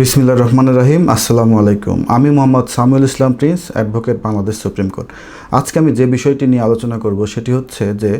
বিসমিল্লা রহমান রাহিম, আসসালামু আলাইকুম। আমি Mohammad Samul Islam Prince, advocate Bangladesh supreme court. আজকে আমি যে বিষয়টি নিয়ে আলোচনা করব সেটি হচ্ছে যে,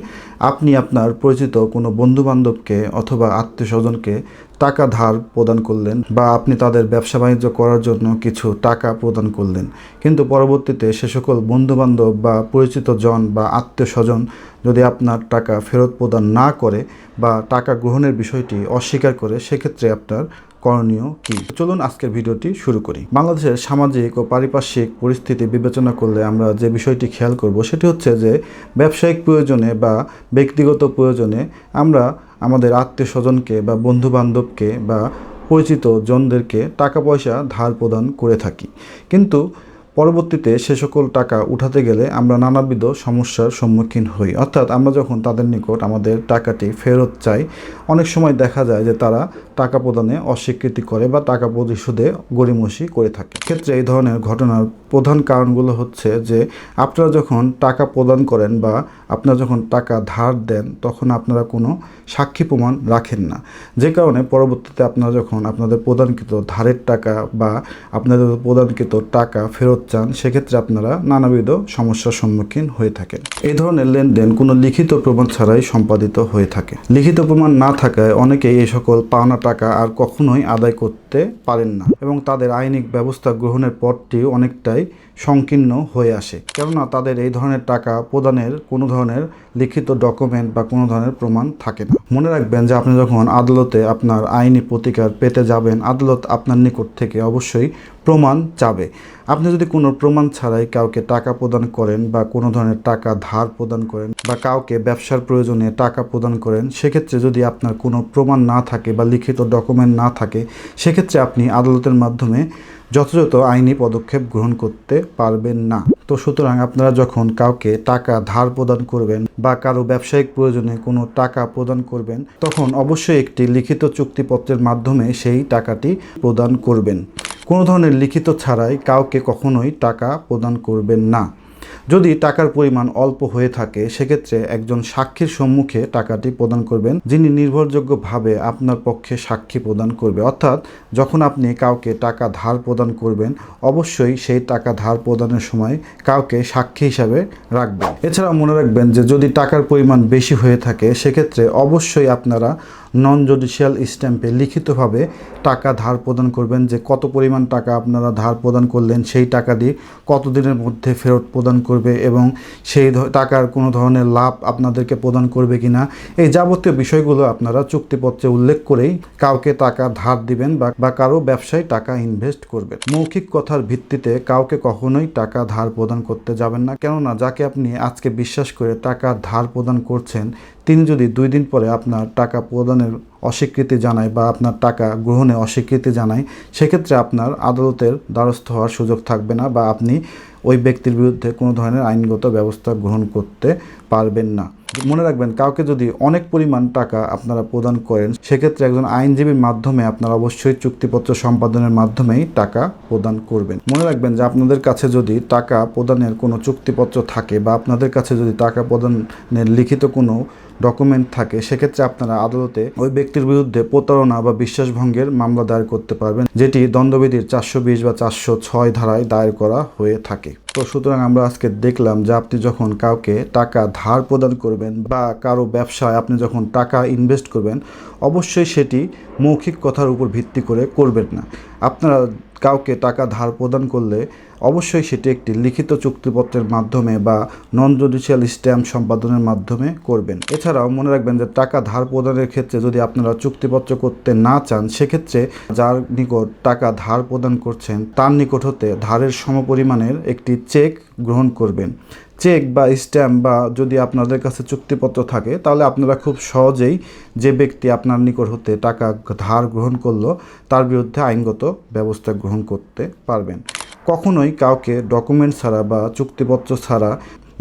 আপনি আপনার পরিচিত কোনো বন্ধুবান্ধবকে অথবা আত্মীয় স্বজনকে টাকা ধার প্রদান করলেন বা আপনি তাদের ব্যবসা বাণিজ্য করার জন্য কিছু টাকা প্রদান করলেন। কিন্তু পরবর্তীতে সে সকল বন্ধু বান্ধব বা পরিচিত জন বা আত্মীয় স্বজন যদি আপনার টাকা ফেরত প্রদান না করে বা টাকা গ্রহণের বিষয়টি অস্বীকার করে, সেক্ষেত্রে আপনার করণীয় কি? চলুন আজকের ভিডিওটি শুরু করি। বাংলাদেশের সামাজিক ও পারিপার্শ্বিক পরিস্থিতি বিবেচনা করলে আমরা যে বিষয়টি খেয়াল করব, সেটি হচ্ছে যে ব্যবসায়িক প্রয়োজনে বা ব্যক্তিগত প্রয়োজনে আমরা আমাদের আত্মীয় স্বজনকে বা বন্ধু বান্ধবকে বা পরিচিত জনদেরকে টাকা পয়সা ধার প্রদান করে থাকি। কিন্তু পরবর্তীতে সে সকল টাকা উঠাতে গেলে আমরা নানাবিধ সমস্যার সম্মুখীন হই। অর্থাৎ আমরা যখন তাদের নিকট আমাদের টাকাটি ফেরত চাই, অনেক সময় দেখা যায় যে তারা টাকা প্রদানে অস্বীকৃতি করে বা টাকা পরিশোধে গড়িমসি করে থাকে। ক্ষেত্রে এই ধরনের ঘটনার প্রধান কারণগুলো হচ্ছে যে আপনারা যখন টাকা প্রদান করেন বা আপনারা যখন টাকা ধার দেন, তখন আপনারা কোনো সাক্ষী প্রমাণ রাখেন না। যে কারণে পরবর্তীতে আপনারা যখন আপনাদের প্রদানকৃত ধারের টাকা বা আপনাদের প্রদানকৃত টাকা ফেরত চান, সেক্ষেত্রে আপনারা নানাবিধ সমস্যার সম্মুখীন হয়ে থাকেন। এই ধরনের লেনদেন কোনো লিখিত প্রমাণ ছাড়াই সম্পাদিত হয়ে থাকে। লিখিত প্রমাণ না থাকায় অনেকেই এই সকল পাওনা টাকা আর কখনোই আদায় করতে পারেন না এবং তাদের আইনিক ব্যবস্থা গ্রহণের পথটি অনেকটাই সংকীর্ণ হয়ে আসে। কেননা তাদের এই ধরনের টাকা প্রদানের কোনো ধরনের লিখিত ডকুমেন্ট বা কোনো ধরনের প্রমাণ থাকে না। মনে রাখবেন যে আপনি যখন আদালতে আপনার আইনি প্রতিকার পেতে যাবেন, আদালত আপনার নিকট থেকে অবশ্যই প্রমাণ চাবে। আপনি যদি কোনো প্রমাণ ছাড়াই কাউকে টাকা প্রদান করেন বা কোনো ধরনের টাকা ধার প্রদান করেন বা কাউকে ব্যবসার প্রয়োজনে টাকা প্রদান করেন, সেক্ষেত্রে যদি আপনার কোনো প্রমাণ না থাকে বা লিখিত ডকুমেন্ট না থাকে, সেক্ষেত্রে আপনি আদালতের মাধ্যমে যথাযথ আইনি পদক্ষেপ গ্রহণ করতে পারবেন না। তো সুতরাং আপনারা যখন কাউকে টাকা ধার প্রদান করবেন বা কারও ব্যবসায়িক প্রয়োজনে কোনো টাকা প্রদান করবেন, তখন অবশ্যই একটি লিখিত চুক্তিপত্রের মাধ্যমে সেই টাকাটি প্রদান করবেন। কোনো ধরনের লিখিত ছাড়াই কাউকে কখনোই টাকা প্রদান করবেন না। যদি টাকার পরিমাণ অল্প হয়ে থাকে, সেক্ষেত্রে একজন সাক্ষীর সম্মুখে টাকাটি প্রদান করবেন, যিনি নির্ভরযোগ্যভাবে আপনার পক্ষে সাক্ষী প্রদান করবে। অর্থাৎ, যখন আপনি কাউকে টাকা ধার প্রদান করবেন, অবশ্যই সেই টাকা ধার প্রদানের সময় কাউকে সাক্ষী হিসাবে রাখবেন। এছাড়াও মনে রাখবেন যে, যদি টাকার পরিমাণ বেশি হয়ে থাকে, সেক্ষেত্রে অবশ্যই আপনারা নন জুডিশিয়াল স্ট্যাম্পে লিখিতভাবে টাকা ধার প্রদান করবেন যে কত পরিমাণ টাকা আপনারা ধার প্রদান করলেন, সেই টাকা দিয়ে কতদিনের মধ্যে ফেরত প্রদান করবে এবং সেই টাকার কোনো ধরনের লাভ আপনাদেরকে প্রদান করবে কি না এই যাবতীয় বিষয়গুলো আপনারা চুক্তিপত্রে উল্লেখ করেই কাউকে টাকা ধার দিবেন বা কারও ব্যবসায় টাকা ইনভেস্ট করবেন। মৌখিক কথার ভিত্তিতে কাউকে কখনোই টাকা ধার প্রদান করতে যাবেন না, কেননা যাকে আপনি আজকে বিশ্বাস করে টাকা ধার প্রদান করছেন, তিনি যদি দুই দিন পরে আপনার টাকা প্রদানের অস্বীকৃতি জানায় বা আপনার টাকা গ্রহণে অস্বীকৃতি জানায়, সেক্ষেত্রে আপনার আদালতের দ্বারস্থ হওয়ার সুযোগ থাকবে না বা আপনি ওই ব্যক্তির বিরুদ্ধে কোনো ধরনের আইনগত ব্যবস্থা গ্রহণ করতে পারবেন না। মনে রাখবেন, কাউকে যদি অনেক পরিমাণ টাকা আপনারা প্রদান করেন, সেক্ষেত্রে একজন আইনজীবীর মাধ্যমে আপনারা অবশ্যই চুক্তিপত্র সম্পাদনের মাধ্যমেই টাকা প্রদান করবেন। মনে রাখবেন যে আপনাদের কাছে যদি টাকা প্রদানের কোনো চুক্তিপত্র থাকে বা আপনাদের কাছে যদি টাকা প্রদানের লিখিত কোনো ডকুমেন্ট থাকে, সেক্ষেত্রে আপনারা আদালতে ওই ব্যক্তির বিরুদ্ধে প্রতারণা বা বিশ্বাসভঙ্গের মামলা দায়ের করতে পারবেন, যেটি দণ্ডবিধির চারশো বিশ বা চারশো ছয় ধারায় দায়ের করা হয়ে থাকে। তো সুতরাং আমরা আজকে দেখলাম যে আপনি যখন কাউকে টাকা ধার প্রদান করবেন বা কারও ব্যবসায় আপনি যখন টাকা ইনভেস্ট করবেন, অবশ্যই সেটি মৌখিক কথার উপর ভিত্তি করে করবেন না। আপনারা কাউকে টাকা ধার প্রদান করলে অবশ্যই সেটি একটি লিখিত চুক্তিপত্রের মাধ্যমে বা নন জুডিশিয়াল স্ট্যাম্প সম্পাদনের মাধ্যমে করবেন। এছাড়াও মনে রাখবেন যে টাকা ধার প্রদানের ক্ষেত্রে যদি আপনারা চুক্তিপত্র করতে না চান, সেক্ষেত্রে যার নিকট টাকা ধার প্রদান করছেন, তার নিকট হতে ধারের সমপরিমাণের একটি চেক গ্রহণ করবেন। চেক বা স্ট্যাম্প বা যদি আপনাদের কাছে চুক্তিপত্র থাকে, তাহলে আপনারা খুব সহজেই যে ব্যক্তি আপনার নিকট হতে টাকা ধার গ্রহণ করল, তার বিরুদ্ধে আইনগত ব্যবস্থা গ্রহণ করতে পারবেন। কখনোই কাউকে ডকুমেন্ট ছাড়া বা চুক্তিপত্র ছাড়া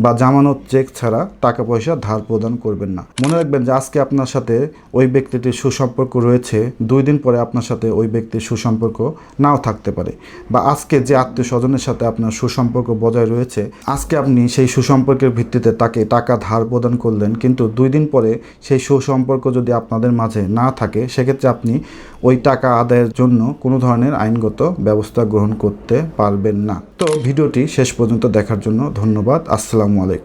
বা জামানত চেক ছাড়া টাকা পয়সা ধার প্রদান করবেন না। মনে রাখবেন যে আজকে আপনার সাথে ওই ব্যক্তিটির সুসম্পর্ক রয়েছে, দুই দিন পরে আপনার সাথে ওই ব্যক্তির সুসম্পর্ক নাও থাকতে পারে। বা আজকে যে আত্মীয় স্বজনের সাথে আপনার সুসম্পর্ক বজায় রয়েছে, আজকে আপনি সেই সুসম্পর্কের ভিত্তিতে তাকে টাকা ধার প্রদান করলেন, কিন্তু দুই দিন পরে সেই সুসম্পর্ক যদি আপনাদের মাঝে না থাকে, সেক্ষেত্রে আপনি ওই টাকা আদায়ের জন্য কোনো ধরনের আইনগত ব্যবস্থা গ্রহণ করতে পারবেন না। তো ভিডিওটি শেষ পর্যন্ত দেখার জন্য ধন্যবাদ। আসসালামু আলাইকুম